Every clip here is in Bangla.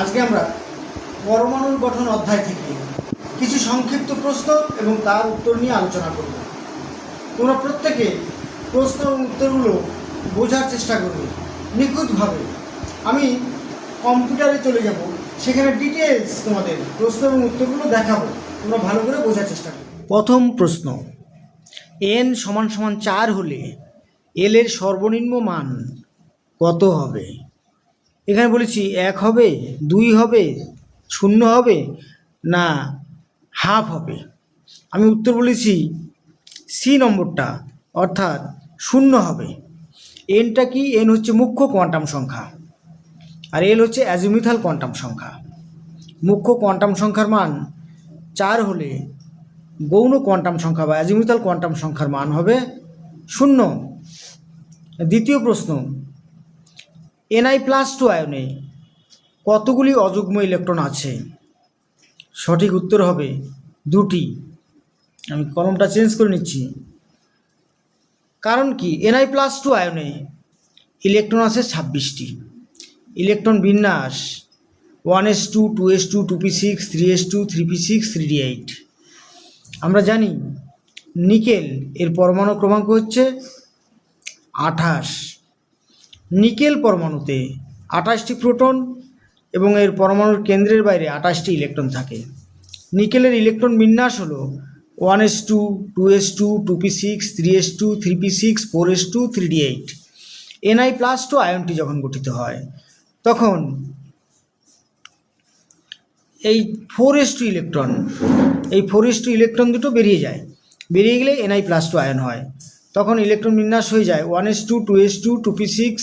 আজকে আমরা পরমাণুর গঠন অধ্যায় থেকে কিছু সংক্ষিপ্ত প্রশ্ন এবং তার উত্তর নিয়ে আলোচনা করব। তোমরা প্রত্যেকে প্রশ্ন উত্তরগুলো বোঝার চেষ্টা করবে, নিখুঁতভাবে। আমি কম্পিউটারে চলে যাব, সেখানে ডিটেলস তোমাদের প্রশ্ন এবং উত্তরগুলো দেখাবো। তোমরা ভালো করে বোঝার চেষ্টা করবে। প্রথম প্রশ্ন এন সমান সমান চার হলে এল এর সর্বনিম্ন মান কত হবে? এখানে বলেছি এক হবে, দুই হবে, শূন্য হবে, না হাফ হবে। আমি উত্তর বলেছি সি নম্বরটা, অর্থাৎ শূন্য হবে। এনটা কি? এন হচ্ছে মুখ্য কোয়ান্টাম সংখ্যা। আর এল হচ্ছে অ্যাজুমিথাল কোয়ান্টাম সংখ্যা। মুখ্য কোয়ান্টাম সংখ্যার মান চার হলে গৌণ কোয়ান্টাম সংখ্যা বা অ্যাজুমিথাল কোয়ান্টাম সংখ্যার মান হবে শূন্য। দ্বিতীয় প্রশ্ন এনআই প্লাস টু আয়নে কতগুলি অযুগ্ম ইলেকট্রন আছে? সঠিক উত্তর হবে দুটি। আমি কলমটা চেঞ্জ করে নিচ্ছি। কারণ কি? এনআই প্লাস টু আয়নে ইলেকট্রন আছে ছাব্বিশটি। ইলেকট্রন বিন্যাস one S two two S two two P six three S two three P six three D eight আমরা জানি, নিকেল এর পরমাণু ক্রমাঙ্ক হচ্ছে আঠাশ। নিকেল পরমাণুতে আঠাশটি প্রোটন এবং এর পরমাণুর কেন্দ্রের বাইরে আঠাশটি ইলেকট্রন থাকে। নিকেলের ইলেকট্রন বিন্যাস হলো one S two two S two two P six, three S two, three P six, four S two, three D eight. NI plus two আয়নটি যখন গঠিত হয়, তখন এই ফোর এস টু ইলেকট্রন, এই ফোর এস টু ইলেকট্রন দুটো বেরিয়ে যায়। বেরিয়ে গেলে এনআই প্লাস টু আয়ন হয়। তখন ইলেকট্রন বিন্যাস হয়ে যায় one S two two S two two P six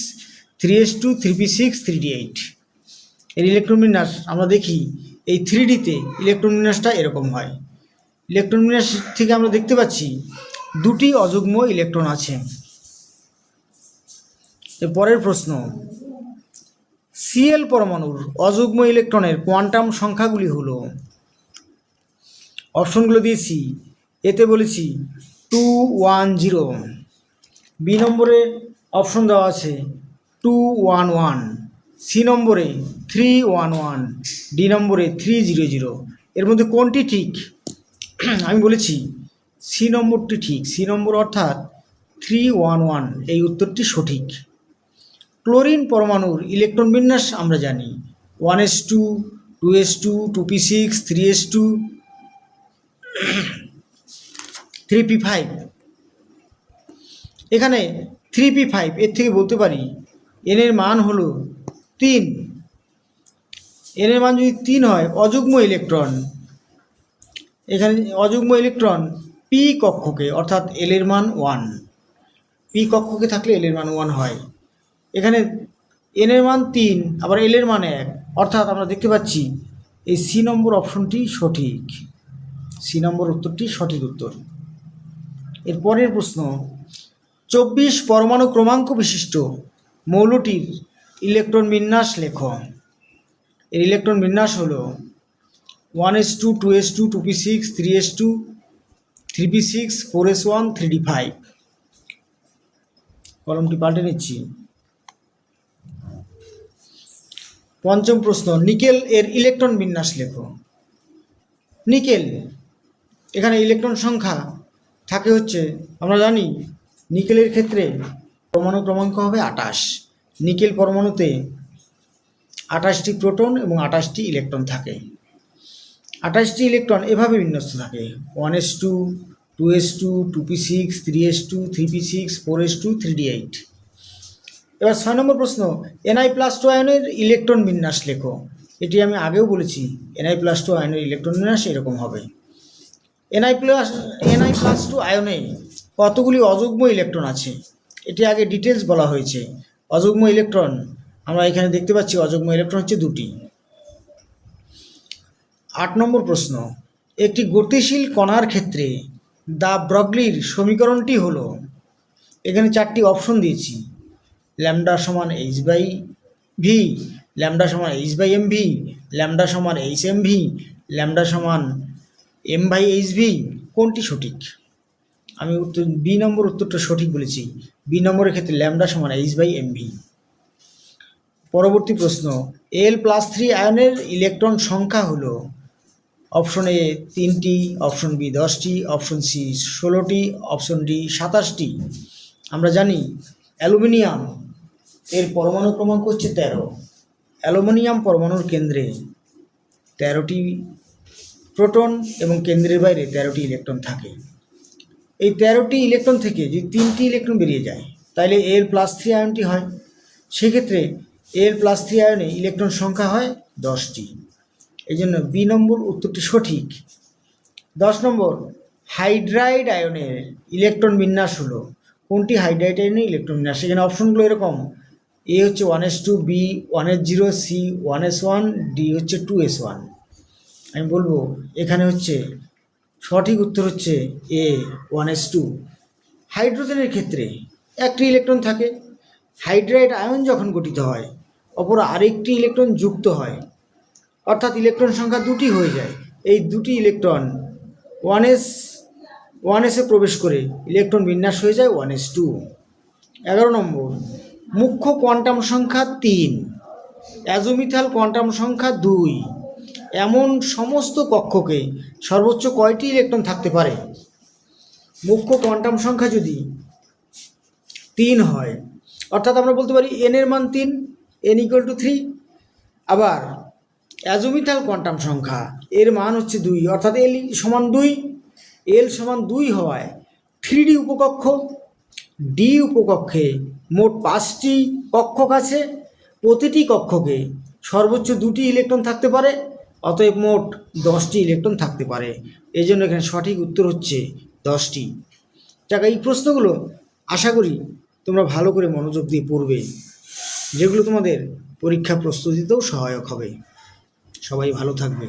three S two three P six three D eight এর ইলেকট্রন বিন্যাস আমরা দেখি, এই থ্রি ডিতে ইলেকট্রন বিন্যাসটা এরকম হয়। ইলেকট্রন বিন্যাস থেকে আমরা দেখতে পাচ্ছি, দুটি অযুগ্ম ইলেকট্রন আছে। পরের প্রশ্ন সিএল পরমাণুর অযুগ্ম ইলেকট্রনের কোয়ান্টাম সংখ্যাগুলি হলো, অপশনগুলো দিয়েছি, এতে বলেছি টু ওয়ান জিরো বি নম্বরে অপশন দেওয়া আছে টু ওয়ান ওয়ান সি নম্বরে থ্রি ওয়ান ওয়ান ডি নম্বরে থ্রি জিরো জিরো এর মধ্যে কোনটি ঠিক? আমি বলেছি সি নম্বরটি ঠিক। সি নম্বর অর্থাৎ থ্রি ওয়ান ওয়ান এই উত্তরটি সঠিক। ক্লোরিন পরমাণুর ইলেকট্রন বিন্যাস আমরা জানি। One S two two S two two P six three S two three P five এখানে থ্রি পি ফাইভ এর থেকে বলতে পারি এনের মান হলো তিন। এনের মান যদি তিন হয়, অযুগ্ম ইলেকট্রন এখানে অযুগ্ম ইলেকট্রন পি কক্ষকে, অর্থাৎ এল এর মান ওয়ান পি কক্ষকে থাকলে এল এর মান ওয়ান হয়। এখানে এন এর মান তিন, আবার এল এর মান এক। অর্থাৎ আমরা দেখতে পাচ্ছি, এই সি নম্বর অপশনটি সঠিক। সি নম্বর উত্তরটি সঠিক উত্তর। এর পরের প্রশ্ন, চব্বিশ পরমাণু ক্রমাঙ্ক বিশিষ্ট মৌলটির ইলেকট্রন বিন্যাস লেখ। এর ইলেকট্রন বিন্যাস হল one S two two S two two P six, three S two, three P six, four S one, three D five. কলমটি পাল্টে নিচ্ছি। পঞ্চম প্রশ্ন, নিকেল এর ইলেকট্রন বিন্যাস লেখো। নিকেল, এখানে ইলেকট্রন সংখ্যা থাকে হচ্ছে, আমরা জানি নিকেলের ক্ষেত্রে পরমাণু ক্রমাঙ্ক হবে আটাশ নিকেল পরমাণুতে আঠাশটি প্রোটন এবং আঠাশটি ইলেকট্রন থাকে। আঠাশটি ইলেকট্রন এভাবে বিন্যস্ত থাকে। One S two two S two two P six, three S two, three P six, four S two, three D eight. এবার ছয় নম্বর প্রশ্ন এনআই প্লাস টু আয়নের ইলেকট্রন বিন্যাস লেখো। এটি আমি আগেও বলেছি এনআই প্লাস টু আয়নের ইলেকট্রন বিন্যাস এরকম হবে। NI plus NI plus two আয়নে কতগুলি অযুগ্ম ইলেকট্রন আছে? এটি আগে ডিটেলস বলা হয়েছে। অযুগ্ম ইলেকট্রন আমরা এখানে দেখতে পাচ্ছি অযুগ্ম ইলেকট্রন হচ্ছে দুটি। আট নম্বর প্রশ্ন, একটি গতিশীল কণার ক্ষেত্রে দা ব্রগলির সমীকরণটি হলো, এখানে চারটি অপশন দিয়েছি ল্যামডা সমান এইচ বাই ভি ল্যামডা সমান H by M V lambda সমান এইচ এম ভি ল্যামডা সমান এম বাই এইচ ভি কোনটি সঠিক? আমি উত্তর বি নম্বর উত্তরটা সঠিক বলেছি। বি নম্বরের ক্ষেত্রে ল্যামডা সমান এইচ বাই এম ভি পরবর্তী প্রশ্ন এল প্লাস থ্রি আয়নের ইলেকট্রন সংখ্যা হলো অপশন এ তিনটি অপশন বি দশটি অপশন সি ষোলোটি অপশন ডি সাতাশটি। আমরা জানি অ্যালুমিনিয়াম এর পরমাণু ক্রমাঙ্ক হচ্ছে তেরো। অ্যালুমিনিয়াম পরমাণুর কেন্দ্রে তেরোটি প্রোটন এবং কেন্দ্রের বাইরে তেরোটি ইলেকট্রন থাকে। এই তেরোটি ইলেকট্রন থেকে যদি তিনটি ইলেকট্রন বেরিয়ে যায়, তাহলে এল প্লাস থ্রি আয়নটি হয়। সেক্ষেত্রে এল প্লাস থ্রি আয়নে ইলেকট্রন সংখ্যা হয় দশটি। এই জন্য বি নম্বর উত্তরটি সঠিক। দশ নম্বর, হাইড্রাইড আয়নের ইলেকট্রন বিন্যাস হলো। কোনটি হাইড্রাইড আয়নের ইলেকট্রন বিন্যাস? সেখানে অপশনগুলো এরকম। এ হচ্ছে one S two B one S zero C one S one D হচ্ছে টু এস ওয়ান আমি বলব, এখানে হচ্ছে সঠিক উত্তর হচ্ছে এ ওয়ান এস টু হাইড্রোজেনের ক্ষেত্রে একটি ইলেকট্রন থাকে, হাইড্রাইড আয়ন যখন গঠিত হয়, অপর আরেকটি ইলেকট্রন যুক্ত হয়, অর্থাৎ ইলেকট্রন সংখ্যা দুটি হয়ে যায়। এই দুটি ইলেকট্রন ওয়ান এস ওয়ান এসে প্রবেশ করে ইলেকট্রন বিন্যাস হয়ে যায় ওয়ান এস টু এগারো নম্বর, মুখ্য কোয়ান্টাম সংখ্যা তিন, অ্যাজোমিথাল কোয়ান্টাম সংখ্যা দুই। এমন সমস্ত কক্ষকে সর্বোচ্চ কয়টি ইলেকট্রন থাকতে পারে? মুখ্য কোয়ান্টাম সংখ্যা যদি তিন হয়, অর্থাৎ আমরা বলতে পারি এন এর মান তিন এন ইকুয়াল টু থ্রি আবার অ্যাজোমিথাল কোয়ান্টাম সংখ্যা এর মান হচ্ছে দুই, অর্থাৎ এল সমান দুই এল সমান দুই হওয়ায় থ্রি ডি উপকক্ষ ডি উপকক্ষে মোট পাঁচটি কক্ষক আছে, প্রতিটি কক্ষকে সর্বোচ্চ দুটি ইলেকট্রন থাকতে পারে। অতএব মোট দশটি ইলেকট্রন থাকতে পারে। এই জন্য এখানে সঠিক উত্তর হচ্ছে দশটি। যাক, এই প্রশ্নগুলো আশা করি তোমরা ভালো করে মনোযোগ দিয়ে পড়বে, যেগুলো তোমাদের পরীক্ষা প্রস্তুতিতেও সহায়ক হবে। সবাই ভালো থাকবে।